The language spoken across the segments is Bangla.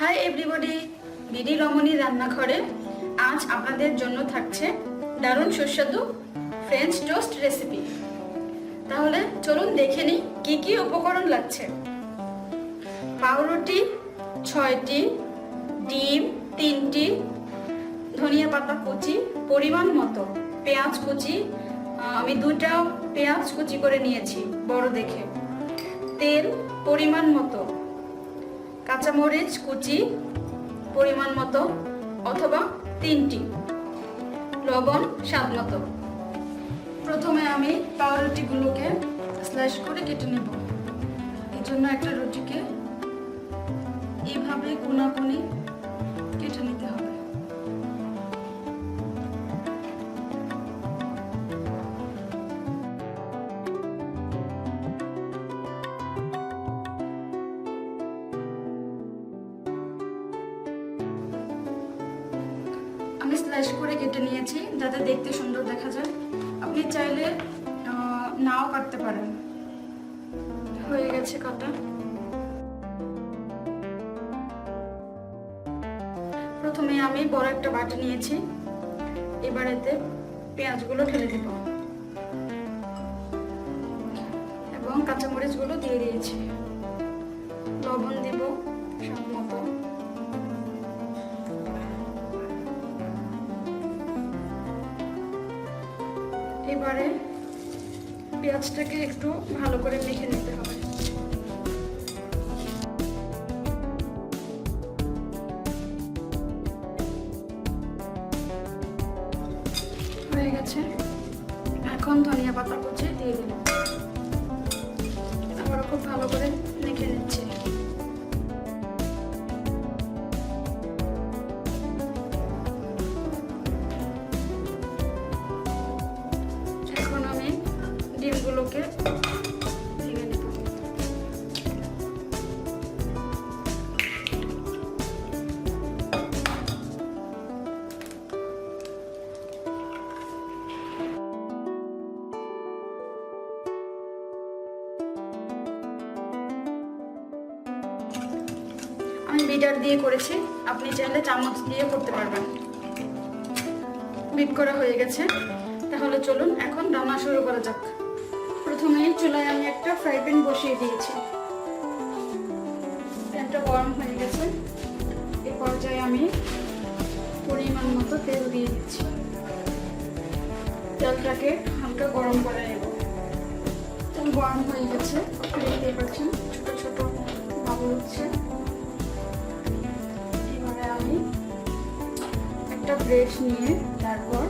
হাই এভরিবডি বিডি রমণী রান্নাঘরে আজ আপনাদের জন্য থাকছে দারুণ সুস্বাদু ফ্রেঞ্চ টোস্ট রেসিপি তাহলে চলুন দেখে নিই কি কি উপকরণ লাগছে। পাউরুটি ছয়টি, ডিম তিনটি, ধনিয়া পাতা কুচি, পরিমাণ মতো পেঁয়াজ কুচি। আমি দুটা পেঁয়াজ কুচি করে নিয়েছি, বড় দেখে। তেল পরিমাণ মতো। কাঁচামরিচ, কুচি, পরিমাণ মতো, অথবা তিনটি। লবণ, স্বাদ মতো। প্রথমে আমি পাউরুটিগুলোকে স্লাইস করে কেটে নেব। এর জন্য একটা রুটিকে এইভাবে কোনাকুনি কেটে নিতে হবে। স্ল্যাশ করে কেটে নিয়েছি, যাতে দেখতে সুন্দর দেখা যায়। আপনি চাইলে নাও কাটতে পারেন। হয়ে গেছে কাটা। প্রথমে আমি বড় একটা বাটি নিয়েছি। এবার এতে পেঁয়াজগুলো ঢেলে দেব। এবং কাঁচামরিচগুলো দিয়ে দিয়েছি। এবারে পেঁয়াজটাকে একটু ভালো করে মেখে নিতে হবে। হয়ে গেছে। এখন ধনিয়া পাতা কুচি দিয়ে দিলাম। আবার খুব ভালো করে মেখে নিচ্ছি। নেব। আমি বিটার দিয়ে করেছি। আপনি চাইলে চামচ দিয়ে করতে পারবেন। বিট করা হয়ে গেছে। তাহলে চলুন, এখন রান্না শুরু করা যাক। প্রথমে চুলায় আমি একটা ফ্রাই প্যান বসিয়ে দিয়েছি। প্যানটা গরম হয়ে গেছে। এ পর্যায়ে আমি পরিমাণ মতো তেল দিয়ে দিচ্ছি। তেলটাকে হালকা গরম করে নেব। তেল গরম হয়ে গেছে। দেখতে পাচ্ছেন, ছোট ছোট বাবুল উঠছে এবারে আমি একটা ব্রেড নিয়ে তারপর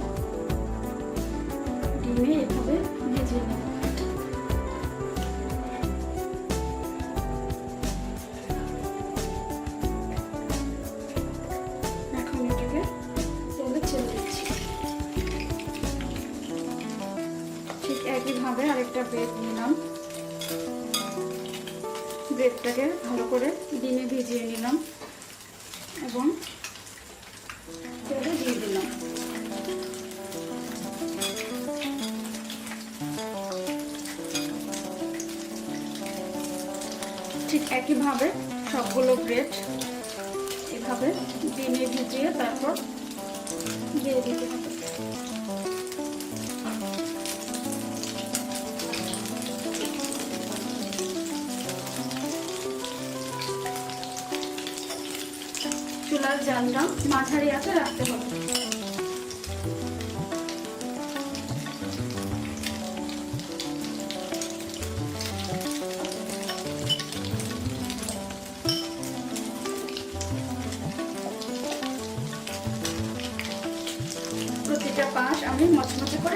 ব্রেড নিলাম। ব্রেডটাকে ভালো করে ডিমে ভিজিয়ে নিলাম এবং তেলে দিয়ে দিলাম। ঠিক একইভাবে সবগুলো ব্রেড এভাবে ডিমে ভিজিয়ে তারপর দিয়ে দিতে হবে। চুলার জালটা মাঝারি আছে রাখতে হবে। প্রতিটা পাশ আমি মচমচে করে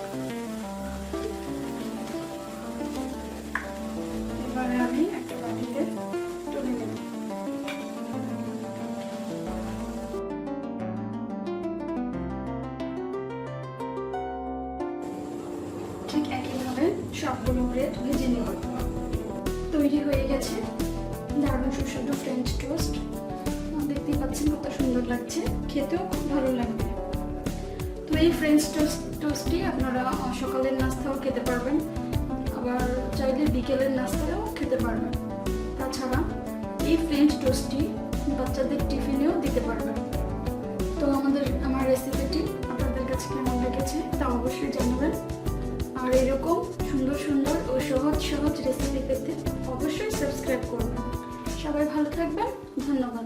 কোনো ব্রেড ভেজে নেব। তৈরি হয়ে গেছে দারুণ সুস্বাদু ফ্রেঞ্চ টোস্ট দেখতেই পাচ্ছেন কত সুন্দর লাগছে। খেতেও খুব ভালো লাগবে। তো এই ফ্রেঞ্চ টোস্ট টোস্টটি আপনারা সকালের নাস্তাও খেতে পারবেন। আবার চাইলে বিকেলের নাস্তাও খেতে পারবেন। তাছাড়া এই ফ্রেঞ্চ টোস্টটি বাচ্চাদের টিফিনেও দিতে পারবেন। তো আমাদের, আমার রেসিপিটি আপনাদের কাছে কেমন লেগেছে তা অবশ্যই জানাবেন। আর এরকম সুন্দর সুন্দর ও সহজ সহজ রেসিপি পেতে অবশ্যই সাবস্ক্রাইব করবেন। সবাই ভালো থাকবেন, ধন্যবাদ।